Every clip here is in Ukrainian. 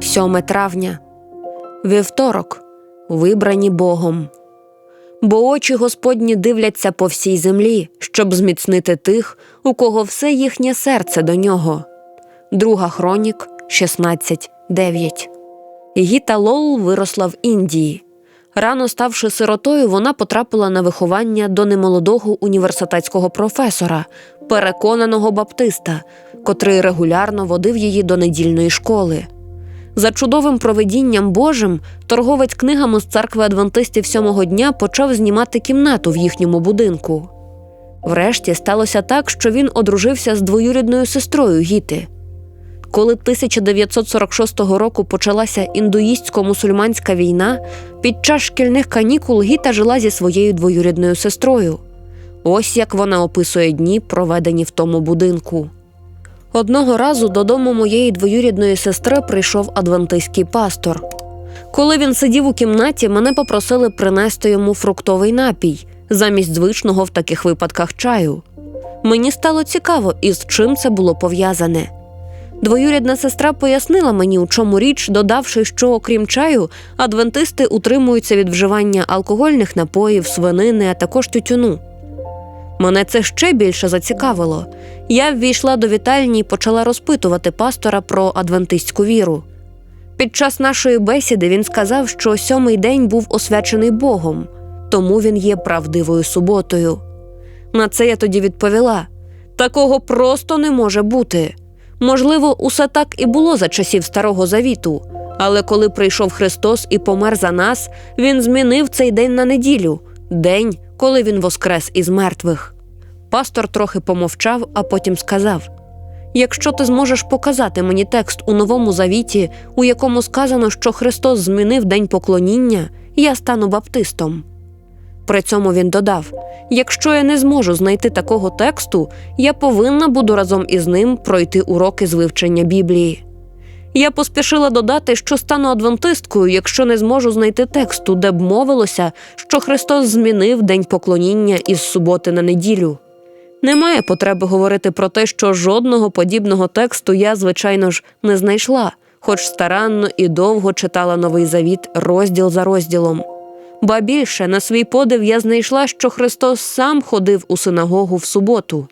7 травня. Вівторок. Вибрані Богом. Бо очі Господні дивляться по всій землі, щоб зміцнити тих, у кого все їхнє серце до нього. Друга хронік 16.9. Гіта Лоул виросла в Індії. Рано ставши сиротою, вона потрапила на виховання до немолодого університетського професора, переконаного баптиста, котрий регулярно водив її до недільної школи. За чудовим проведінням Божим, торговець книгами з церкви адвентистів сьомого дня почав знімати кімнату в їхньому будинку. Врешті сталося так, що він одружився з двоюрідною сестрою Гіти. Коли 1946 року почалася індуїстсько-мусульманська війна, під час шкільних канікул Гіта жила зі своєю двоюрідною сестрою. Ось як вона описує дні, проведені в тому будинку. Одного разу додому моєї двоюрідної сестри прийшов адвентистський пастор. Коли він сидів у кімнаті, мене попросили принести йому фруктовий напій замість звичного в таких випадках чаю. Мені стало цікаво, із чим це було пов'язане. Двоюрідна сестра пояснила мені, у чому річ, додавши, що, окрім чаю, адвентисти утримуються від вживання алкогольних напоїв, свинини, а також тютюну. Мене це ще більше зацікавило. Я ввійшла до вітальні і почала розпитувати пастора про адвентистську віру. Під час нашої бесіди він сказав, що сьомий день був освячений Богом, тому він є правдивою суботою. На це я тоді відповіла: такого просто не може бути. Можливо, усе так і було за часів Старого Завіту, але коли прийшов Христос і помер за нас, Він змінив цей день на неділю, день, коли він воскрес із мертвих. Пастор трохи помовчав, а потім сказав: Якщо ти зможеш показати мені текст у новому завіті, у якому сказано, що Христос змінив день поклоніння, я стану баптистом. При цьому він додав: якщо я не зможу знайти такого тексту, я повинна буду разом із ним пройти уроки з вивчення Біблії. Я поспішила додати, що стану адвентисткою, якщо не зможу знайти тексту, де б мовилося, що Христос змінив день поклоніння із суботи на неділю. Немає потреби говорити про те, що жодного подібного тексту я, звичайно ж, не знайшла, хоч старанно і довго читала новий завіт розділ за розділом. Ба більше на свій подив я знайшла, що Христос сам ходив у синагогу в суботу.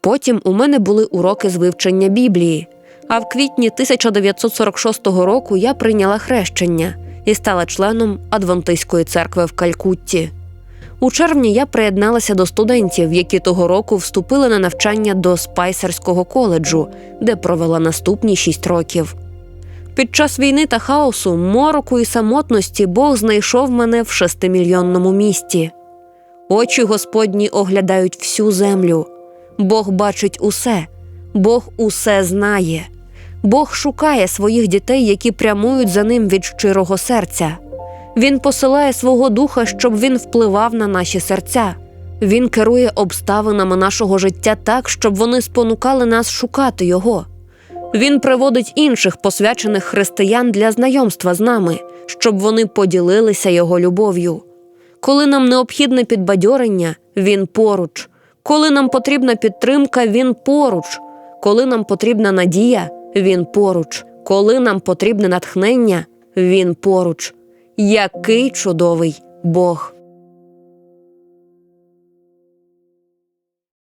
Потім у мене були уроки з вивчення Біблії, а в квітні 1946 року я прийняла хрещення і стала членом Адвентистської церкви в Калькутті. У червні я приєдналася до студентів, які того року вступили на навчання до Спайсерського коледжу, де провела наступні шість років. Під час війни та хаосу, мороку і самотності Бог знайшов мене в шестимільйонному місті. Очі Господні оглядають всю землю. Бог бачить усе, Бог усе знає. Бог шукає своїх дітей, які прямують за ним від щирого серця. Він посилає свого духа, щоб він впливав на наші серця. Він керує обставинами нашого життя так, щоб вони спонукали нас шукати його. Він приводить інших посвячених християн для знайомства з нами, щоб вони поділилися його любов'ю. Коли нам необхідне підбадьорення, він поруч. Коли нам потрібна підтримка, він поруч. Коли нам потрібна надія, він поруч. Коли нам потрібне натхнення, він поруч. Який чудовий Бог!